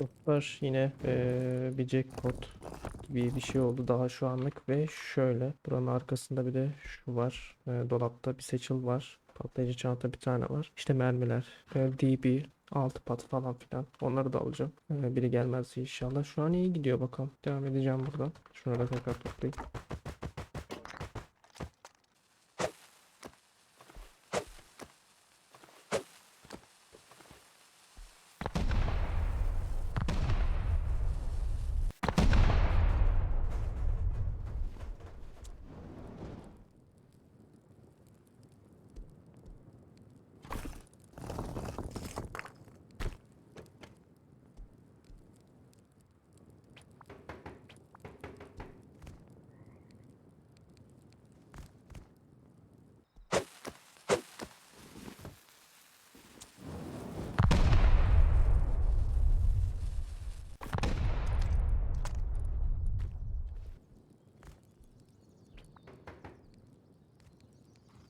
Dostlar yine eee, bir jackpot gibi bir şey oldu daha şu anlık ve şöyle buranın arkasında bir de şu var Eee, dolapta bir seçil var patlayıcı çanta bir tane var işte mermiler eee, DB altı pat falan filan onları da alacağım. Eee, biri gelmezse inşallah. Şu an iyi gidiyor bakalım. Devam edeceğim buradan. Şunu da tekrar toplayayım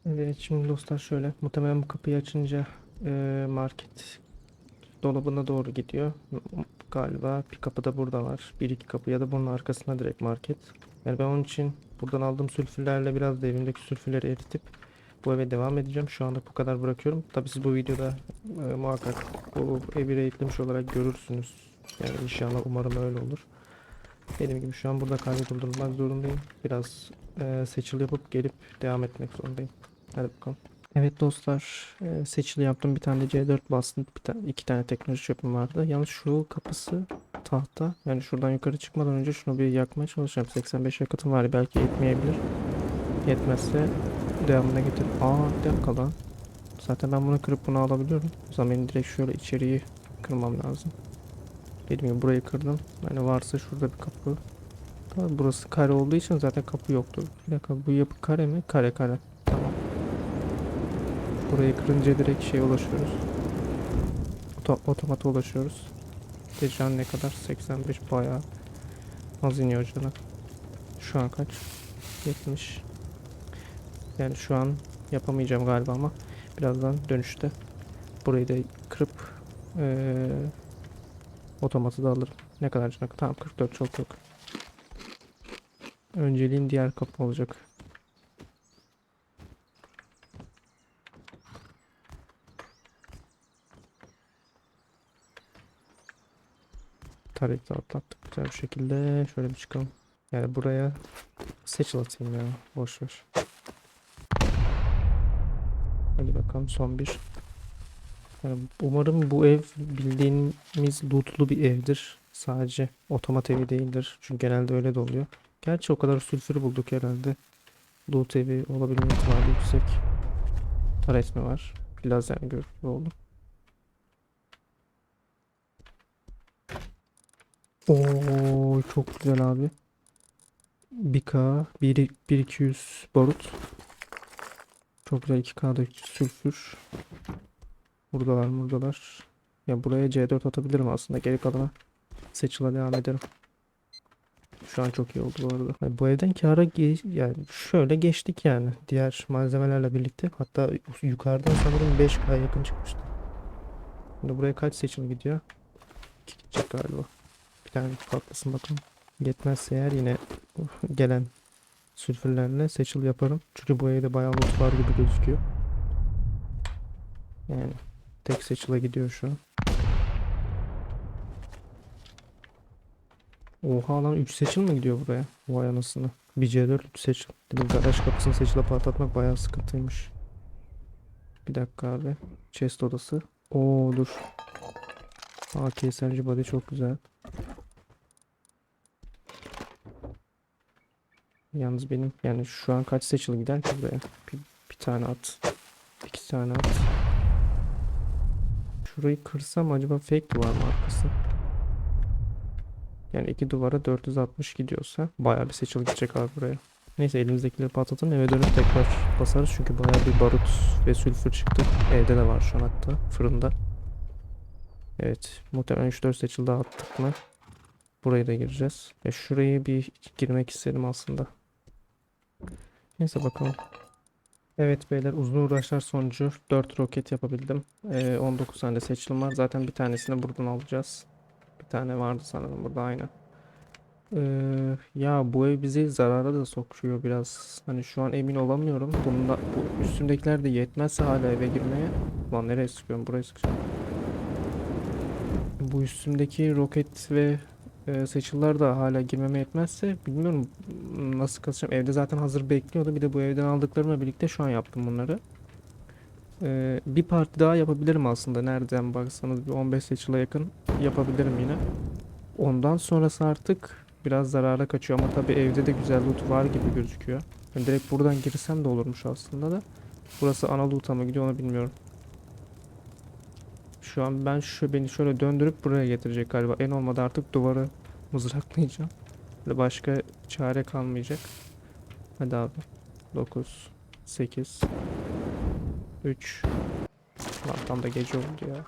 Evet şimdi dostlar şöyle muhtemelen bu kapıyı açınca eee, market dolabına doğru gidiyor. Galiba bir kapı da burada var. Bir iki kapı ya da bunun arkasında direkt market. Yani ben onun için buradan aldığım sülfürlerle biraz da evimdeki sülfürleri eritip bu eve devam edeceğim. Şu anda bu kadar bırakıyorum. Tabii siz bu videoda eee, muhakkak bu evi raidlemiş olarak görürsünüz. Yani inşallah umarım öyle olur. Benim gibi şu an burada kaydı durdurmak zorundayım. Biraz eee seçil yapıp gelip devam etmek zorundayım. Hadi bakalım. Evet dostlar, e, seçili yaptım. Bir tane de C4 bastım. Bir tane, iki tane teknoloji çöpüm vardı. Yalnız şu kapısı tahta. Yani şuradan yukarı çıkmadan önce şunu bir yakmaya çalışacağım. 85 yakıtım var. Belki yetmeyebilir. Yetmezse devamına getir. Aa bir dakika lan. Zaten ben bunu kırıp bunu alabiliyorum. O zaman direkt şöyle içeriği kırmam lazım. Dediğim gibi burayı kırdım. Hani varsa şurada bir kapı. Tabii burası kare olduğu için zaten kapı yoktur. Bir dakika bu yapı kare mi? Kare kare. Tamam. Burayı kırınca direkt şeye ulaşıyoruz. Oto otomata ulaşıyoruz. Ve can ne kadar? 85 bayağı az iniyor canı. Şu an kaç? 70. Yani şu an yapamayacağım galiba ama birazdan dönüşte burayı da kırıp eee otomatı da alırım. Ne kadar canı? Tamam 44 çok yok. Önceliğin diğer kapı olacak. Tarihte atlattık güzel bir şekilde. Şöyle bir çıkalım. Yani buraya seçil atayım ya. Boş ver. Hadi bakalım son bir. Yani umarım bu ev bildiğimiz lootlu bir evdir. Sadece otomat evi değildir. Çünkü genelde öyle de oluyor. Gerçi o kadar sülfürü bulduk herhalde. Loot evi olabilme ihtimali yüksek. Taret mi var? Lazer görüntü oldu. Oo çok güzel abi. 1K 1 1200 barut. Çok güzel 2K'da sülfür. Buradalar buradalar. Ya buraya C4 atabilirim aslında. Geri kalana seçile devam ederim. Şu an çok iyi oldu bu arada. Yani bu evden kâra ge- yani şöyle geçtik yani. Diğer malzemelerle birlikte. Hatta yukarıdan sanırım 5K yakın çıkmıştı. Şimdi buraya kaç seçil gidiyor? 2 gidecek galiba. Bir tane patlasın bakalım. Yetmezse eğer yine gelen sülfürlerle seçil yaparım. Çünkü bu evde bayağı loot var gibi gözüküyor. Yani tek seçile gidiyor şu an. Oha lan 3 seçil mi gidiyor buraya? Vay anasını. Bir C4 3 seçil. Dedim garaj kapısını seçile patlatmak bayağı sıkıntıymış. Bir dakika abi. Chest odası. Oo dur. AK SMG body çok güzel. Yalnız benim yani şu an kaç seçili gider ki buraya? Bir, bir tane at. iki tane at. Şurayı kırsam acaba fake duvar mı arkası? Yani iki duvara 460 gidiyorsa bayağı bir seçil gidecek abi buraya. Neyse elimizdekileri patlatalım eve dönüp tekrar basarız çünkü bayağı bir barut ve sülfür çıktı. Evde de var şu an hatta fırında. Evet muhtemelen 3-4 seçil daha attık mı? Buraya da gireceğiz. Ya şurayı bir girmek istedim aslında. Neyse bakalım. Evet beyler uzun uğraşlar sonucu 4 roket yapabildim. Ee, 19 tane seçilim var. Zaten bir tanesini buradan alacağız. Bir tane vardı sanırım burada aynı. Ee, ya bu ev bizi zarara da sokuyor biraz. Hani şu an emin olamıyorum. Bunda, bu üstümdekiler de yetmezse hala eve girmeye. Lan nereye sıkıyorum? Buraya sıkacağım. Bu üstümdeki roket ve e, seçiler da hala girmeme yetmezse bilmiyorum nasıl kasacağım. Evde zaten hazır bekliyordu. Bir de bu evden aldıklarımla birlikte şu an yaptım bunları. Ee, bir parti daha yapabilirim aslında. Nereden baksanız bir 15 seçile yakın yapabilirim yine. Ondan sonrası artık biraz zarara kaçıyor ama tabii evde de güzel loot var gibi gözüküyor. Ben direkt buradan girsem de olurmuş aslında da. Burası ana loot'a mı gidiyor onu bilmiyorum. Şu an ben şu beni şöyle döndürüp buraya getirecek galiba. En olmadı artık duvarı mızraklayacağım. Böyle başka çare kalmayacak. Hadi abi. 9 8 3 Lan tam da gece oldu ya.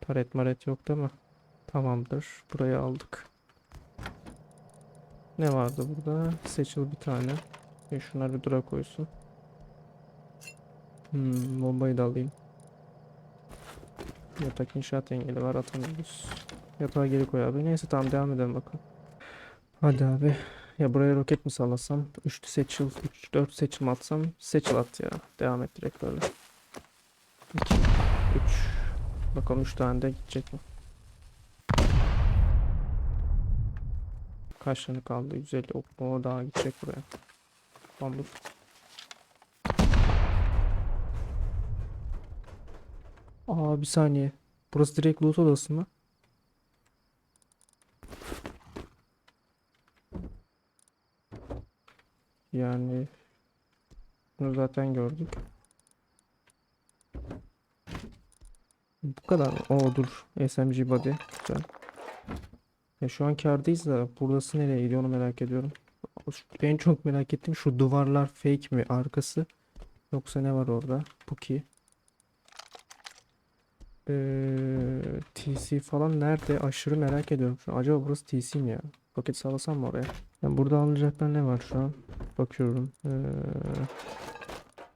Taret maret yok değil mi? Tamamdır. Burayı aldık. Ne vardı burada? Seçil bir tane. E şunları bir dura koysun. Hmm, bombayı da alayım. Yatak inşaat engeli var atamıyoruz. Yatağı geri koy abi. Neyse tamam devam edelim bakalım. Hadi abi. Ya buraya roket mi sallasam? 3'lü seçil, 3 4 seçim atsam seçil at ya. Devam et direkt böyle. 2 3 Bakalım 3 tane de gidecek mi? Kaç tane kaldı? 150 ok o daha gidecek buraya. Tamam. Aa bir saniye. Burası direkt loot odası mı? Yani bunu zaten gördük. Bu kadar? Oo dur. SMG body. Güzel. Ya şu an kârdayız da burası nereye gidiyor onu merak ediyorum. En çok merak ettiğim şu duvarlar fake mi arkası yoksa ne var orada? Bu ki. Ee, TC falan nerede? Aşırı merak ediyorum şu an. Acaba burası TC mi ya? Roket sallasam mı oraya? Yani burada alınacaklar ne var şu an? Bakıyorum. Ee,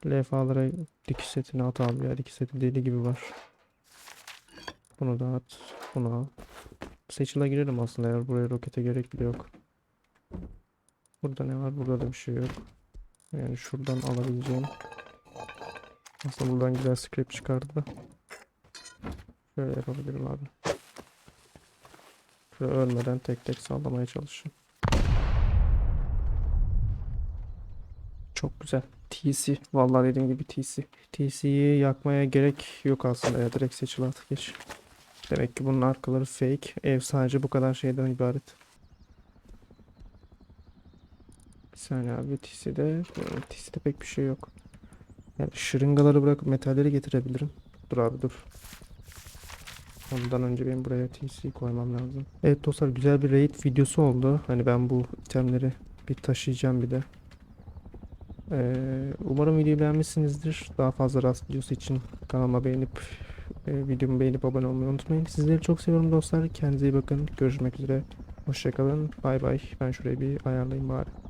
LFA'lara dikiş setini at abi ya. Dikiş seti deli gibi var. Bunu da at. Bunu al. Seçil'e girelim aslında eğer buraya rokete gerek bile yok. Burada ne var? Burada da bir şey yok. Yani şuradan alabileceğim. Aslında buradan güzel script çıkardı da. Şöyle yapabilirim abi. Şöyle ölmeden tek tek sallamaya çalışayım. Çok güzel. TC. Vallahi dediğim gibi TC. TC'yi yakmaya gerek yok aslında ya. Direkt seçil artık geç. Demek ki bunun arkaları fake. Ev sadece bu kadar şeyden ibaret. Bir saniye abi TC'de TC'de pek bir şey yok. Yani şırıngaları bırakıp metalleri getirebilirim. Dur abi dur. Ondan önce benim buraya TC koymam lazım. Evet dostlar güzel bir raid videosu oldu. Hani ben bu itemleri bir taşıyacağım bir de. Ee, umarım videoyu beğenmişsinizdir. Daha fazla rast videosu için kanalıma beğenip e, videomu beğenip abone olmayı unutmayın. Sizleri çok seviyorum dostlar. Kendinize iyi bakın. Görüşmek üzere. Hoşçakalın. Bay bay. Ben şurayı bir ayarlayayım bari.